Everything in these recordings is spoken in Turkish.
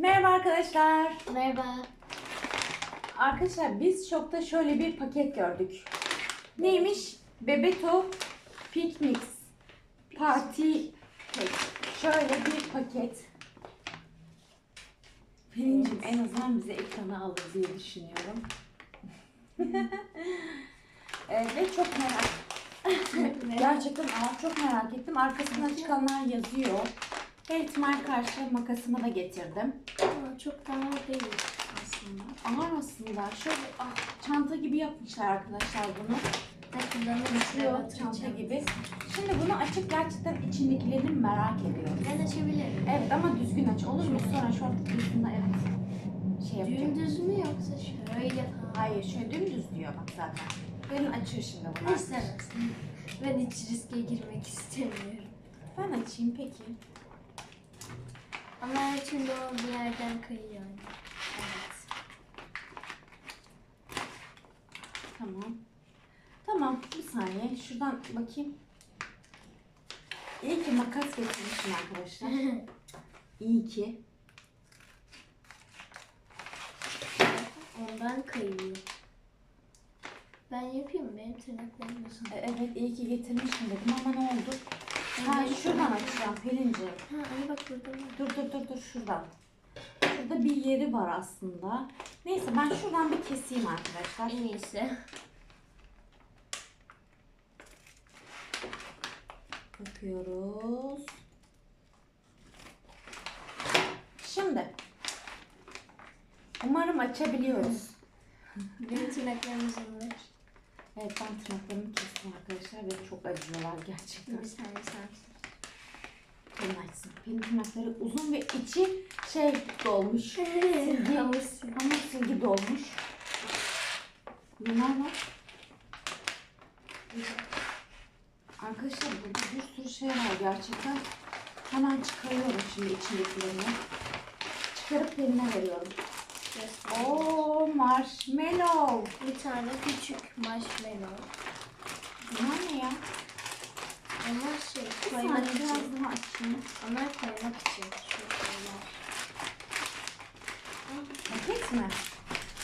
Merhaba arkadaşlar. Merhaba. Arkadaşlar biz şokta şöyle bir paket gördük. Neymiş? Bebeto Picnic Party Cake. Şöyle bir paket. Pelincim en azından bize ekrana alır diye düşünüyorum. Ee, ve çok merak Gerçekten aa, çok merak ettim. Arkasında çıkanlar yazıyor. İhtimal karşı makasımı da getirdim. Ama çok daha değil aslında. Ağır aslında. Şöyle ah, çanta gibi yapmışlar arkadaşlar bunu. Kullanırım. Uçuyor çanta gibi. Şimdi bunu açıp gerçekten içindekilerini merak ediyorum. Ben açabilirim. Evet ama düzgün aç olur mu? Sonra şu an üstünde evet. Şey yapacağım. Dümdüz mü yoksa şöyle falan? Hayır şöyle dümdüz diyor bak zaten. Gelin açıyor şimdi bunu. İstemezsin. Ben hiç riske girmek istemiyorum. Ben açayım peki. Ama türlü o bir yerden kayıyor. Evet. Tamam. Tamam bir saniye şuradan bakayım. İyi ki makas getirmişim arkadaşlar. İyi ki. Ondan kayıyor. Ben yapayım mı? Benim tırnaklarım uzun. E, Evet iyi ki getirmişim dedim ama ne oldu? Ha şuradan açacağım Pelin'ciğim. Ha ay bak burada. Dur dur dur dur şuradan. Şurada bir yeri var aslında. Neyse ben şuradan bir keseyim arkadaşlar. En iyisi. Bakıyoruz. Şimdi. Umarım açabiliyoruz. Benim tırnaklarım uzunlar. Evet ben tırnaklarımı kestim arkadaşlar ve çok acıyorlar gerçekten. Bir saniye sen. Açsın. Pelin tırnakları uzun ve içi şey dolmuş. Silgi. Hamur silgi. Dolmuş. Bunlar var. Arkadaşlar burada bir sürü şey var gerçekten. Hemen çıkarıyorum şimdi içindekilerini. Çıkarıp Pelin'e veriyorum. Göster. Oo marshmallow. Bir tane küçük marshmallow. Bunlar ne ya? Onlar şey koymak saniye biraz için. daha açayım. Onlar koymak için. Şu şeyler. Paket mi?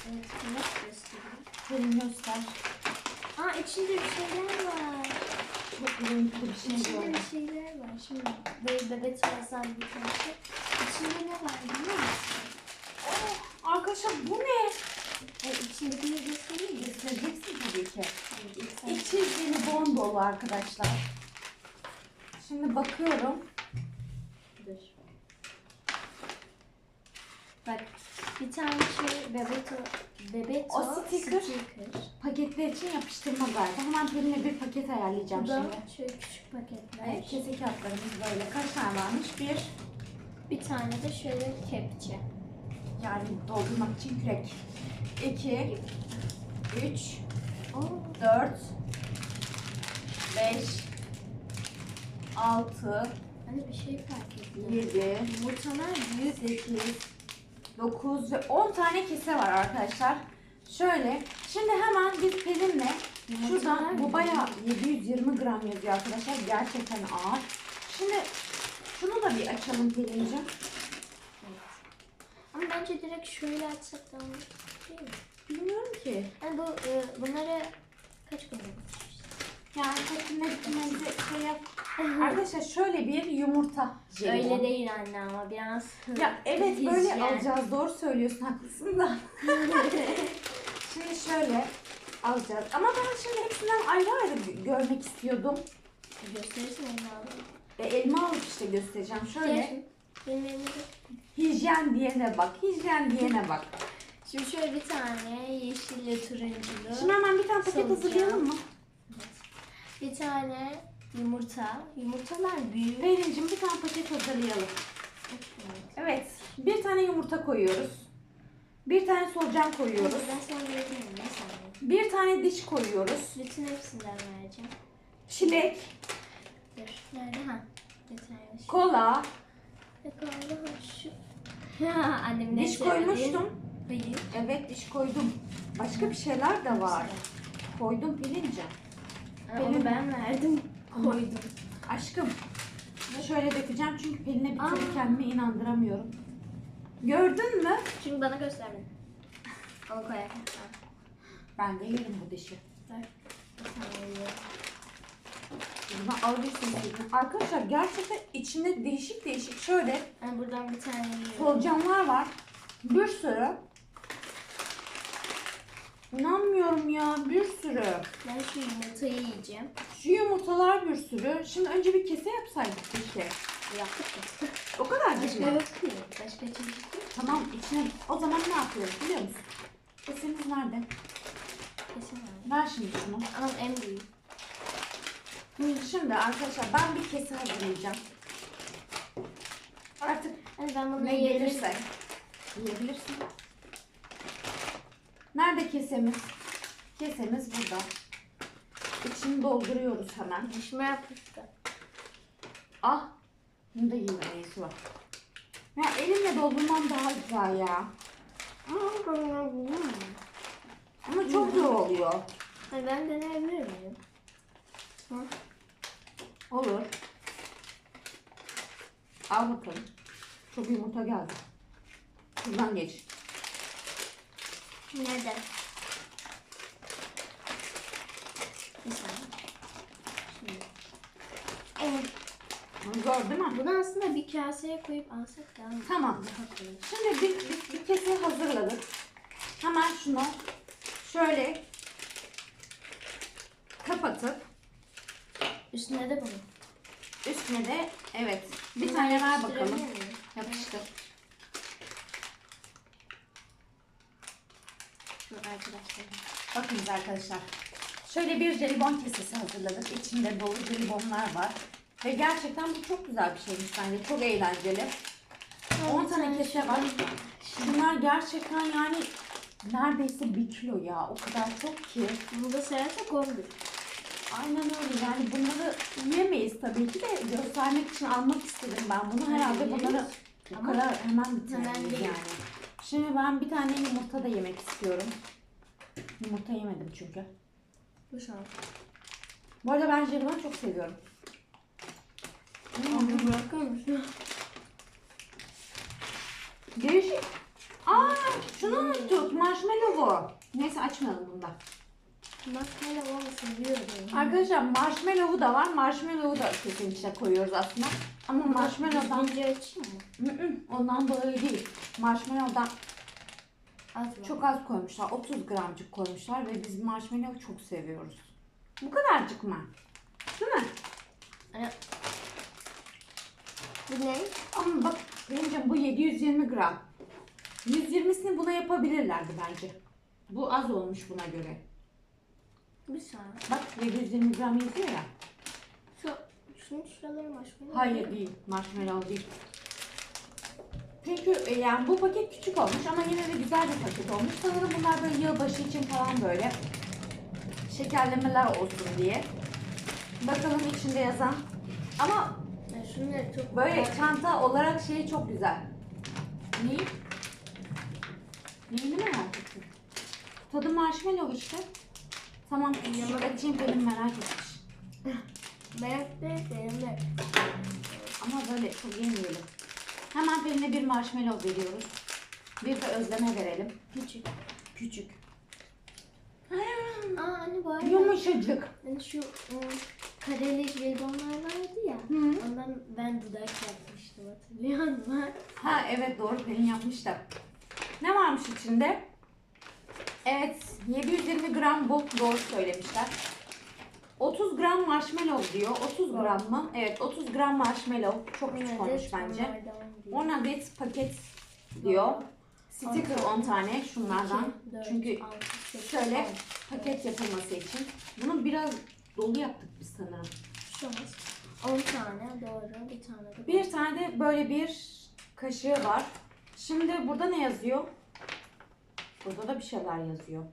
Evet, bunu göstereyim. Pelin göster. Aa içinde bir şeyler var. Çok renkli bir şey İçinde gördüm. bir şeyler var. Şimdi böyle bebek yazan bir tane şey. İçinde ne var biliyor musun? Oh, arkadaşlar bu ne? E, içindekileri göstereyim? Göstereceksin tabii ki. Sen- İçi jelibon dolu arkadaşlar. Şimdi bakıyorum. Dur. Bak bir tane şey bebeto bebeto O sticker. Paketler için yapıştırma galiba. Hemen Pelin'e bir paket ayarlayacağım Bu da şimdi. şöyle küçük paketler. Evet, kese kağıtlarımız böyle. Kaç tane varmış? Bir, Bir tane de şöyle kepçe. Yani doldurmak için kürek. İki, üç, Oo. dört, beş, altı, Hani bir şey fark ettim. yedi, Yumurtalar büyük. 8, 9 ve 10 tane kese var arkadaşlar. Şöyle. Şimdi hemen biz Pelin'le şuradan bu bayağı 720 gram yazıyor arkadaşlar. Gerçekten ağır. Şimdi şunu da bir açalım Pelin'ciğim. Evet. Ama bence direkt şöyle açsak da olur. Değil mi? Bilmiyorum ki. Yani bu e, bunları kaç gün yapmışız? Yani Pelin'le gitmemize şey yap. Arkadaşlar şöyle bir yumurta jelibon. Öyle değil anne ama biraz. Ya evet böyle hijyen. alacağız. Doğru söylüyorsun haklısın da. Şimdi şöyle alacağız. Ama ben şimdi hepsinden ayrı ayrı görmek istiyordum. Gösterirsin onu alalım. E, elma alıp işte göstereceğim. Şöyle Gel. Hijyen diyene bak. Hijyen diyene bak. Şimdi şöyle bir tane yeşille turunculu. Şimdi hemen bir tane paket Solucan. hazırlayalım mı? Bir tane yumurta. Yumurtalar büyük. Pelin'cim bir tane paket hazırlayalım. Evet. Bir tane yumurta koyuyoruz. Bir tane solucan koyuyoruz. Ben sana vereyim ne saniye. Bir tane diş koyuyoruz. Bütün hepsinden vereceğim. Çilek, Dur. Nerede? Ha. Bir tane şu. kola, Annem ne diş koymuştum. Hayır. Evet diş koydum. Başka bir şeyler de var. Koydum Pelin'cim. Ha, Onu ben verdim. Koydum. Aşkım. Şöyle dökeceğim çünkü Pelin'e bir türlü Aa. kendime inandıramıyorum. Gördün mü? Çünkü bana göstermedin. Onu koyarken. Ben de yerim bu dişi. Tane yiyorum. Buna alabilirsin. Arkadaşlar gerçekten içinde değişik değişik şöyle Yani buradan bir tane yiyorum. solucanlar var. Bir sürü. İnanmıyorum ya bir sürü. Ben şu yumurtayı yiyeceğim. Şu yumurtalar bir sürü. Şimdi önce bir kese yapsaydık keşke. Yaptık mı? O kadar Başka mı? yok ki. Başka çeşit yok. Tamam içine o zaman ne yapıyoruz biliyor musun? Kesemiz nerede? Kesin abi. Ver şimdi şunu. Ama en büyük. Şimdi arkadaşlar ben bir kese hazırlayacağım. Artık ben bunu ne gelirse yiyebilirsin. Nerede kesemiz? Kesemiz burada. İçini dolduruyoruz hemen. Dişime yapıştı. Ah. Bunu da yiyeyim neyse var. Ya elimle doldurmam daha güzel ya. Ama çok zor oluyor. Ben deneyebilir miyim? Hı? Olur. Al bakalım. Çok yumurta geldi. Şuradan geç. Nerede? Bir saniye. Şimdi. Evet. Bunu Zor değil mi? Bunu aslında bir kaseye koyup alsak daha? Tamam. Daha kolay. Şimdi bir, bir, bir kese hazırladık. Hemen şunu şöyle kapatıp Üstüne de bunu. üstüne de evet bir Bunu tane ver yapıştırabilir bakalım. miyim? Yapıştır. Şu arkadaşlar. Bakınız arkadaşlar. Şöyle bir jelibon kesesi hazırladık. İçinde dolu jelibonlar var. Ve gerçekten bu çok güzel bir şeymiş bence. Çok eğlenceli. 10 tane kese var. Şunlar gerçekten yani neredeyse bir kilo ya. O kadar çok ki. Bunu da sayarsak 11. Aynen öyle. Yani bunları yiyemeyiz tabii ki de göstermek için almak istedim ben bunu. Herhalde bunları bu Ama kadar hemen bitiremeyiz değil. yani. Şimdi ben bir tane yumurta da yemek istiyorum. Yumurta yemedim çünkü. Bu an. Bu arada ben jelibon çok seviyorum. Onu bırakır mısın? Değişik. Aa, şunu unuttuk. Marshmallow'u. Neyse açmayalım bunu da. Marshmallow onu seviyorum. Arkadaşlar marshmallow'u da var. Marshmallow'u da kesin içine koyuyoruz aslında. Ama marshmallow'dan Birinci açayım mı? Hı hı, ondan dolayı değil. Marshmallow'dan Az var. çok az koymuşlar. 30 gramcık koymuşlar ve biz marshmallow çok seviyoruz. Bu kadarcık mı? Değil mi? Bu ne? Ama bak Benim bu 720 gram. 120'sini buna yapabilirlerdi bence. Bu az olmuş buna göre. Bir saniye. Bak 720 gram yazıyor ya. Şu, şunun şuraları marshmallow. Hayır değil. Marshmallow değil. Çünkü e, yani bu paket küçük olmuş ama yine de güzel bir paket olmuş. Sanırım bunlar böyle yılbaşı için falan böyle şekerlemeler olsun diye. Bakalım içinde yazan. Ama Yani şunları çok böyle çanta olarak şey çok güzel. Neyi? Neyini merak ettim. Tadı marshmallow işte. Tamam, yanına açayım benim merak etmiş. Merak değil benim de. Ama böyle çok yemeyelim. Hemen Pelin'e bir marshmallow veriyoruz. Bir de Özlem'e verelim. Küçük. Küçük. Aa anne bu arada. Yumuşacık. Hani şu ım, kareli jelibonlar vardı ya. Hı. Ondan ben dudak yapmıştım hatırlıyor musun? Ha evet doğru Pelin yapmış da. Ne varmış içinde? Evet 720 gram bot doğru söylemişler. 30 gram marshmallow diyor. 30 gram mı? Evet 30 gram marshmallow. Çok küçük olmuş bence. 10 adet paket diyor. Sticker 10 tane şunlardan. Çünkü şöyle paket yapılması için. Bunu biraz dolu yaptık biz sanırım. Şu 10 tane doğru bir tane de. Bir tane de böyle bir kaşığı var. Şimdi burada ne yazıyor? Burada da bir şeyler yazıyor.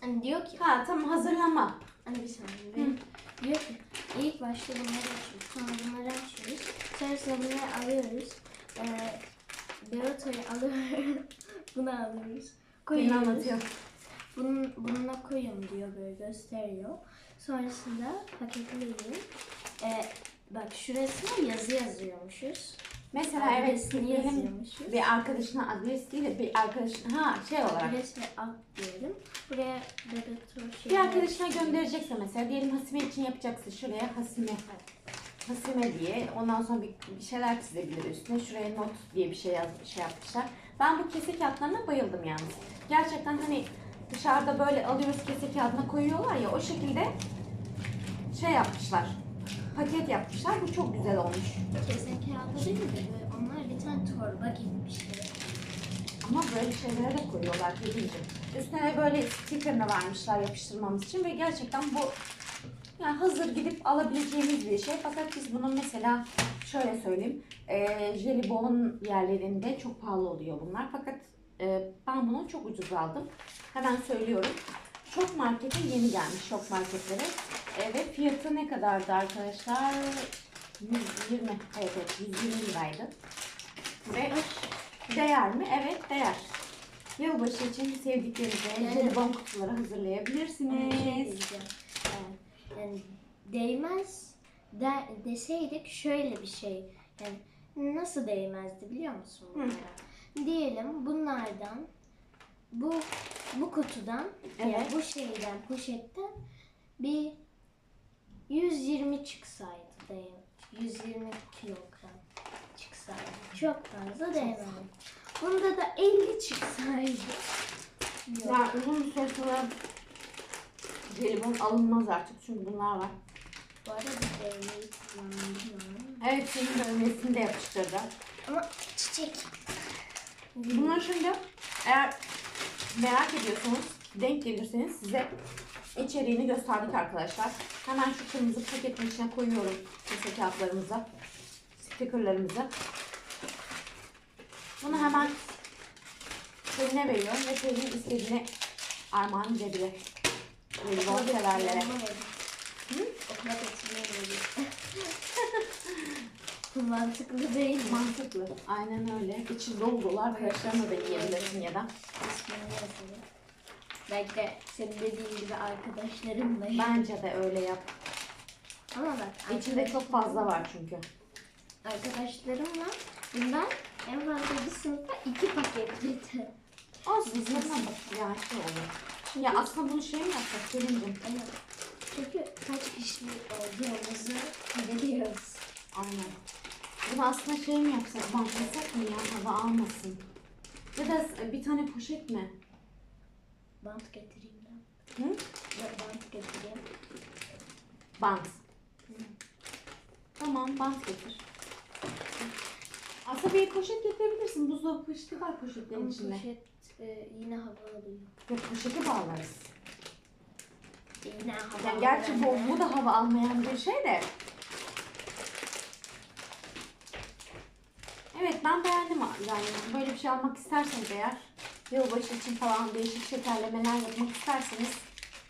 Hani diyor ki Ha tamam hazırlama. hani bir saniye. benim- Diyor ki ilk başta bunları açıyoruz. Sonra bunları açıyoruz. Sonrasında bunları alıyoruz. Ee, Deota'yı alıyoruz. Bunu alıyoruz. Koyuyoruz. anlatıyor. Bunun, bununla koyun diyor böyle gösteriyor. Sonrasında paketleyin. Ee, bak şurasına yazı yazıyormuşuz. Mesela evet Adresini diyelim yazıyormuşuz. bir arkadaşına adres değil de bir arkadaşına ha şey olarak Adres ve ad diyelim. Buraya Bebeto şey bir arkadaşına gönderecekse mesela diyelim Hasime için yapacaksın şuraya Hasime Hasime diye ondan sonra bir, bir şeyler çizebilir üstüne şuraya not diye bir şey yaz, şey yapmışlar. Ben bu kese kağıtlarına bayıldım yalnız. Gerçekten hani dışarıda böyle alıyoruz kese kağıdına koyuyorlar ya o şekilde şey yapmışlar. Paket yapmışlar. Bu çok güzel olmuş. Kesin kağıdı değil de böyle onlar bir tane torba gibi bir şey. Ama böyle şeylere de koyuyorlar dediğim Üstüne böyle sticker'ını vermişler yapıştırmamız için ve gerçekten bu yani hazır gidip alabileceğimiz bir şey. Fakat biz bunun mesela şöyle söyleyeyim. E, jelibon yerlerinde çok pahalı oluyor bunlar. Fakat e, ben bunu çok ucuz aldım. Hemen söylüyorum. Şok markete yeni gelmiş şok marketlere. E, ve fiyatı ne kadardı arkadaşlar? 120. Evet evet 120 liraydı. Ve Değer mi? Evet değer. Yılbaşı için sevdiklerinize Yani- jelibon kutuları şey hazırlayabilirsiniz. Ee, Yani değmez de, deseydik şöyle bir şey. Yani nasıl değmezdi biliyor musun Hı. bunlara? Diyelim bunlardan bu bu kutudan yani Evet. bu şeyden poşetten bir 120 çıksaydı değer. 120 kilogram çıksaydı. Çok fazla değmezdi. Bunda da 50 çıksaydı. Yok. Ya uzun bir süre sonra jelibon alınmaz artık çünkü bunlar var. Bu arada bir değmeyi kullandım. Evet senin dövmesini de yapıştırdı. Ama çiçek. Bunları şimdi eğer merak ediyorsanız denk gelirseniz size içeriğini gösterdik arkadaşlar. Hemen şu kırmızı paketin içine koyuyorum kese kağıtlarımızı, stickerlarımızı. Bunu hemen Pelin'e veriyorum ve Pelin istediğini armağan edebilir. Jelibon severlere. Okula veriyor. Mantıklı değil mi? Mantıklı. Aynen öyle. İçi dolu dolu arkadaşlarına da yiyebilirsin ya da. Belki de senin dediğin gibi arkadaşlarımla. Bence de öyle yap. Ama bak İçinde çok fazla var çünkü. Arkadaşlarımla bundan en fazla bir sınıfta iki paket getir. Olsun sana bak ya şey olur. Ya aslında bunu şey mi yapsak Pelin'cim? Ama çünkü kaç kişi olduğumuzu biliyoruz. Aynen. Bunu aslında şey mi yapsak, bantlasak mı ya hava almasın? Ya da bir tane poşet mi? Bant getireyim ben. Hı? Bant getireyim. Bant. Tamam bant getir. Aslında bir poşet getirebilirsin. Buzdolabı poşeti var poşetlerin Ama içinde. poşet e, yine hava alıyor. Yok poşeti bağlarız. Yine hava Yani gerçi bu, alıyor. bu da hava almayan bir şey de. Evet ben beğendim yani böyle bir şey almak isterseniz eğer yılbaşı için falan değişik şekerlemeler yapmak isterseniz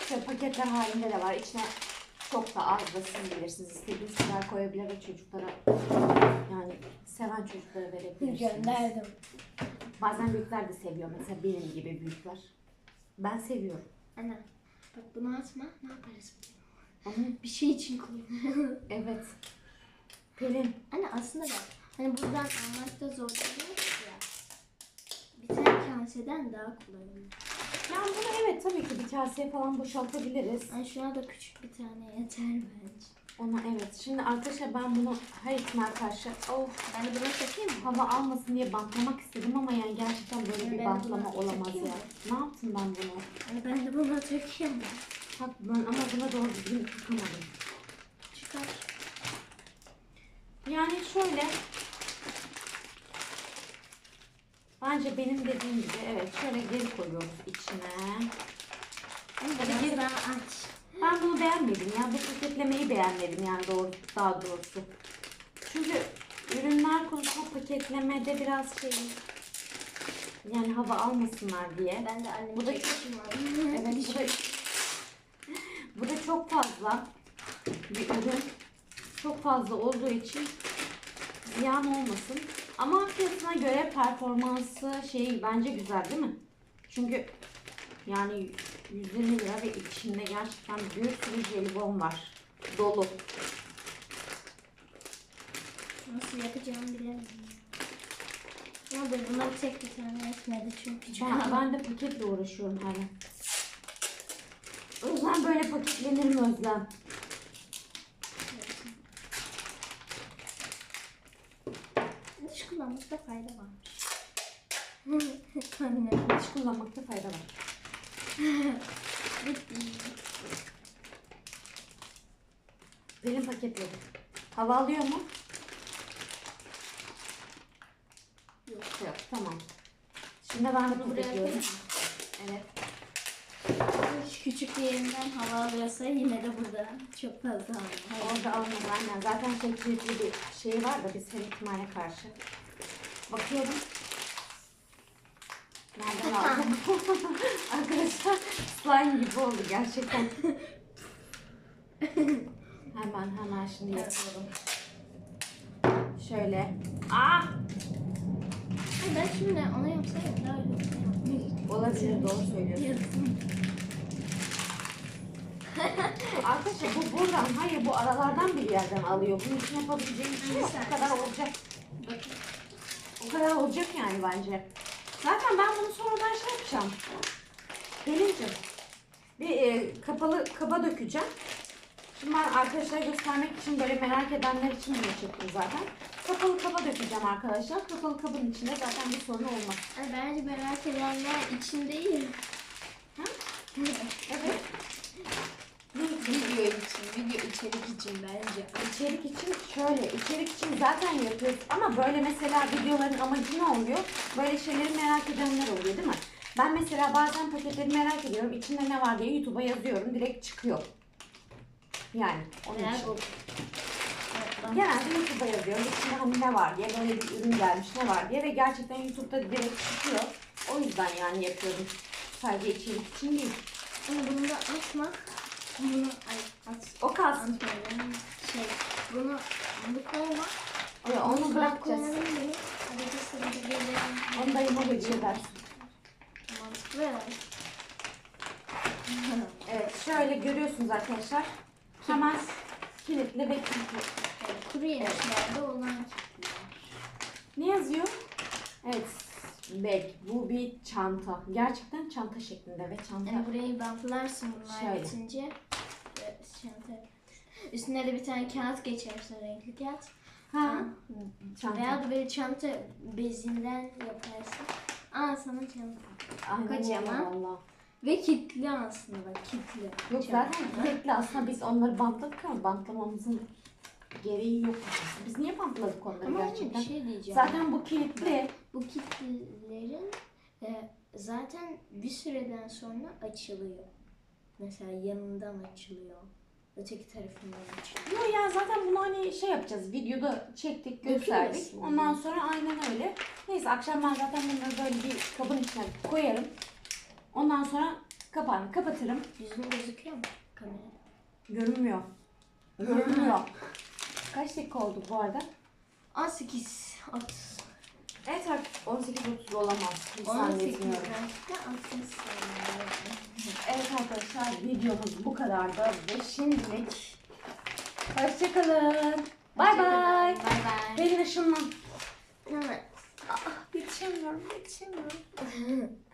şöyle paketler halinde de var. İçine çok da az da siz bilirsiniz. İstediğiniz kadar koyabilir ve çocuklara yani seven çocuklara verebilirsiniz. Gönderdim. Bazen büyükler de seviyor. Mesela benim gibi büyükler. Ben seviyorum. Ana bak bunu atma ne yaparız? Ama Bir şey için koyuyorum. evet. Pelin Anne aslında bak hani buradan almakta zorlanıyoruz ya. Kaseden daha kolay. Yani bunu evet tabii ki bir kaseye falan boşaltabiliriz. Yani şuna da küçük bir tane yeter bence. Ona evet. Şimdi arkadaşlar ben bunu her ihtimal karşı of Ben de buna takayım mı? hava almasın diye bantlamak istedim ama yani gerçekten böyle bir ben bantlama olamaz takayım ya. mı? Ne yaptım ben bunu? Yani ben de buna takayım? Bak ben ama buna doğru düzgün tutamadım. Çıkar. Yani şöyle Bence benim dediğim gibi evet şöyle geri koyuyoruz içine. Hadi geri- daha aç. Ben bunu beğenmedim ya. Bu paketlemeyi beğenmedim yani doğru, daha doğrusu. Çünkü ürünler konusunda paketlemede biraz şey yani hava almasınlar diye. Ben de anneme Bu da- çekmişim var. Evet bu da, bu da çok fazla bir ürün. Çok fazla olduğu için ziyan olmasın. Ama fiyatına göre performansı şey bence güzel değil mi? Çünkü yani 120 lira ve içinde gerçekten bir sürü jelibon var. Dolu. Nasıl yapacağımı bilemiyorum. Ama da bunlar tek bir tane etmedi çünkü. Ben, ben de paketle uğraşıyorum hala. Özlem böyle paketlenir mi Özlem? Kullanmakta fayda varmış. Anne. Hiç kullanmakta fayda var. Benim paketledi. Hava alıyor mu? Yok. Yok. Tamam. Şimdi ben de paketliyorum. Evet. Şu Küçük bir yerinden hava alıyorsa yine de burada çok fazla hava. Orada almadı aynen. Zaten çekicili bir şey var da biz her ihtimale karşı. Bakıyorum. Nereden aldım? Arkadaşlar slime gibi oldu gerçekten. hemen hemen şimdi yapıyorum. Şöyle. Ah! Ay ben şimdi onu yapsaydım daha iyi. Olabilir doğru söylüyorsun. Arkadaşlar bu buradan hayır bu aralardan bir yerden alıyor. Bunun için yapabileceğim bir şey yok. Kadar olacak. Bakın. O kadar olacak yani bence. Zaten ben bunu sonradan şey yapacağım. Pelin'cim bir e, kapalı kaba dökeceğim. Şimdi ben arkadaşlara göstermek için böyle merak edenler için bunu çektim zaten. Kapalı kaba dökeceğim arkadaşlar. Kapalı kabın içinde zaten bir sorun olmaz. Bence merak edenler için değil. Ha? Evet. Video için, video içerik için bence. İçerik için şöyle, içerik için zaten yapıyoruz ama böyle mesela videoların amacı ne oluyor? Böyle şeyleri merak edenler oluyor değil mi? Ben mesela bazen paketleri merak ediyorum. İçinde ne var diye YouTube'a yazıyorum. Direkt çıkıyor. Yani onun Merak için. Genelde YouTube'a yazıyorum. İçinde hani ne var diye, böyle bir ürün gelmiş ne var diye ve gerçekten YouTube'da direkt çıkıyor. O yüzden yani yapıyorum. Sadece içerik için değil. Ama bunu da atma. Bunu ay at. O kalsın. Şey, bunu bunu koyma. Öyle onu bırakacağız. Onu dayıma hediye edersin. Mantıklı herhalde. Evet şöyle görüyorsunuz arkadaşlar. Hemen kilitli ve kilitli. Evet, kuru yemişlerde olan. Ne yazıyor? Evet. Bag. Bu bir çanta. Gerçekten çanta şeklinde ve çanta. Yani burayı bantlarsın bunlar Şöyle. bitince. Çanta. Üstüne de bir tane kağıt geçersin renkli kağıt. Ha. Çanta. Veya da böyle çanta bezinden yaparsın. Aa sana çanta. Aynen kocaman. valla. Ve kilitli aslında bak kilitli. Yok Çanta. zaten kilitli aslında biz onları bantladık ama bantlamamızın gereği yok. Biz niye bantladık onları Ama gerçekten? bir şey diyeceğim. Zaten bu kilitli. Bu kilitlerin e, zaten bir süreden sonra açılıyor. Mesela yanından açılıyor. Öteki tarafından açılıyor. Yok ya zaten bunu hani şey yapacağız. Videoda çektik, gösterdik. Ondan sonra aynen öyle. Neyse akşam ben zaten bunları böyle bir kabın içine koyarım. Ondan sonra kapağını kapatırım. Yüzün gözüküyor mu kamerada? Görünmüyor. Görünmüyor. Kaç dakika oldu bu arada? 18, 30. Evet artık 18.30 olamaz. Hiç 18 zannetmiyorum. dakika 60 saniye. Evet arkadaşlar videomuz bu kadardı ve şimdilik hoşçakalın. Bay bay. Bay bay. Pelin ışınlan. Evet. Yetişemiyorum, yetişemiyorum.